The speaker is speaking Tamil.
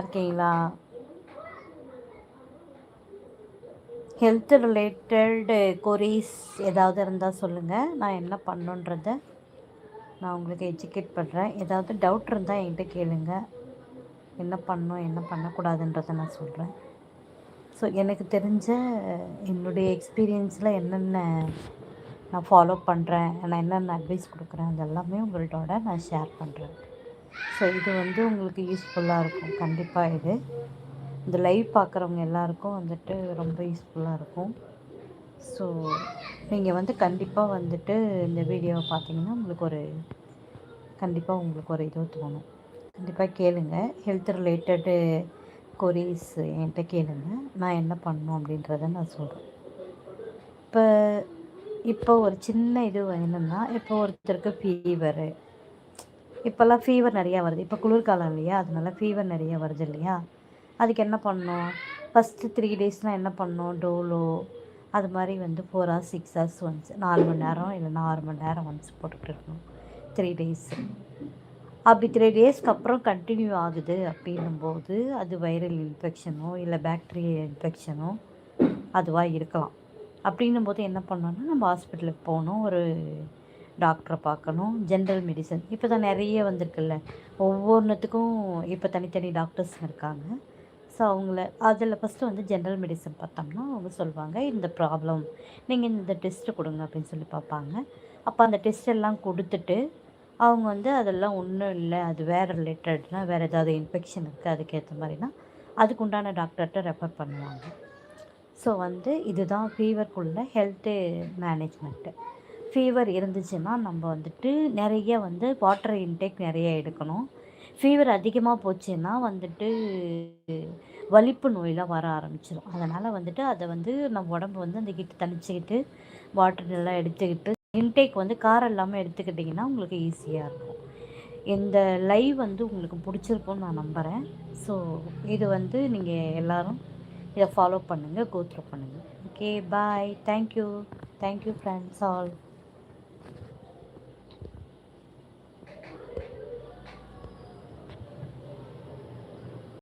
இருக்கீங்களா? ஹெல்த் ரிலேட்டடு கொரீஸ் ஏதாவது இருந்தால் சொல்லுங்கள் நான் என்ன பண்ணுன்றத நான் உங்களுக்கு எஜுகேட் பண்ணுறேன் ஏதாவது டவுட் இருந்தால் என்கிட்ட கேளுங்க. என்ன பண்ணணும் என்ன பண்ணக்கூடாதுன்றதை நான் சொல்கிறேன் ஸோ எனக்கு தெரிஞ்ச என்னுடைய எக்ஸ்பீரியன்ஸில் என்னென்ன நான் ஃபாலோ பண்ணுறேன் நான் என்னென்ன அட்வைஸ் கொடுக்குறேன் அதெல்லாமே உங்கள்டோட நான் ஷேர் பண்ணுறேன் ஸோ இது வந்து உங்களுக்கு யூஸ்ஃபுல்லாக இருக்கும். கண்டிப்பாக இது. இந்த லைவ் பார்க்குறவங்க எல்லாருக்கும் வந்துட்டு ரொம்ப யூஸ்ஃபுல்லாக இருக்கும். ஸோ நீங்கள் வந்து கண்டிப்பாக வந்துட்டு இந்த வீடியோவை பார்த்தீங்கன்னா உங்களுக்கு ஒரு கண்டிப்பாக உங்களுக்கு ஒரு இது தோணும். கண்டிப்பாக கேளுங்க. ஹெல்த் ரிலேட்டடு கொரீஸ் என்கிட்ட கேளுங்க. நான் என்ன பண்ணணும் அப்படின்றத நான் சொல்கிறேன் இப்போ இப்போ ஒரு சின்ன இது என்னென்னா இப்போ ஒருத்தருக்கு ஃபீவரு இப்போல்லாம் ஃபீவர் நிறையா வருது. இப்போ குளிர்காலம் இல்லையா? அதனால ஃபீவர் நிறைய வருது இல்லையா? அதுக்கு என்ன பண்ணணும்? ஃபஸ்ட்டு த்ரீ டேஸ்னால் என்ன பண்ணணும்? டோலோ. அது மாதிரி வந்து four hours six hours once நாலு மணி நேரம் இல்லைன்னா ஆறு மணி நேரம் ஒன்ஸ் போட்டுக்கிட்டு இருக்கணும். த்ரீ டேஸ் அப்படி த்ரீ டேஸ்க்கு அப்புறம் கண்டினியூ ஆகுது அப்படின்னும்போது அது வைரல் இன்ஃபெக்ஷனோ இல்லை பேக்டீரியல் இன்ஃபெக்ஷனோ அதுவாக இருக்கலாம். அப்படின்னும் போது என்ன பண்ணோன்னா நம்ம ஹாஸ்பிட்டலுக்கு போகணும். ஒரு டாக்டரை பார்க்கணும் ஜென்ரல் மெடிசன் இப்போ தான் நிறைய வந்திருக்குல்ல. ஒவ்வொன்றுத்துக்கும் இப்போ தனித்தனி டாக்டர்ஸ் இருக்காங்க. ஸோ அவங்கள அதில் ஃபஸ்ட்டு வந்து ஜென்ரல் மெடிசன் பார்த்தோம்னா அவங்க சொல்லுவாங்க இந்த ப்ராப்ளம் நீங்கள் இந்த டெஸ்ட்டு கொடுங்க அப்படின்னு சொல்லி பார்ப்பாங்க. அப்போ அந்த டெஸ்ட் எல்லாம் கொடுத்துட்டு அவங்க வந்து அதெல்லாம் ஒன்றும் இல்லை அது வேறு ரிலேட்டட்னா வேறு ஏதாவது இன்ஃபெக்ஷன் இருக்குது அதுக்கேற்ற மாதிரினா அதுக்கு உண்டான டாக்டர்கிட்ட ரெஃபர் பண்ணுவாங்க. ஸோ வந்து இதுதான் ஃபீவர்க்குள்ள ஹெல்த்து மேனேஜ்மெண்ட்டு ஃபீவர் இருந்துச்சுன்னா நம்ம வந்துட்டு நிறைய வந்து வாட்டர் இன்டேக் நிறைய எடுக்கணும். ஃபீவர் அதிகமாக போச்சுன்னா வந்துட்டு வலிப்பு நோயெலாம் வர ஆரம்பிச்சிடும் அதனால் வந்துட்டு அதை வந்து நம்ம உடம்பு வந்து அந்த கிட்ட தணிச்சிக்கிட்டு வாட்டர் எல்லாம் எடுத்துக்கிட்டு இன்டேக் வந்து காரம் இல்லாமல் எடுத்துக்கிட்டிங்கன்னா உங்களுக்கு ஈஸியாக இருக்கும். இந்த லைவ் வந்து உங்களுக்கு பிடிச்சிருக்கும்னு நான் நம்புகிறேன் ஸோ இது வந்து நீங்கள் எல்லோரும் இதை ஃபாலோ பண்ணுங்கள் கோத்ரூ பண்ணுங்கள் okay bye thank you thank you friends all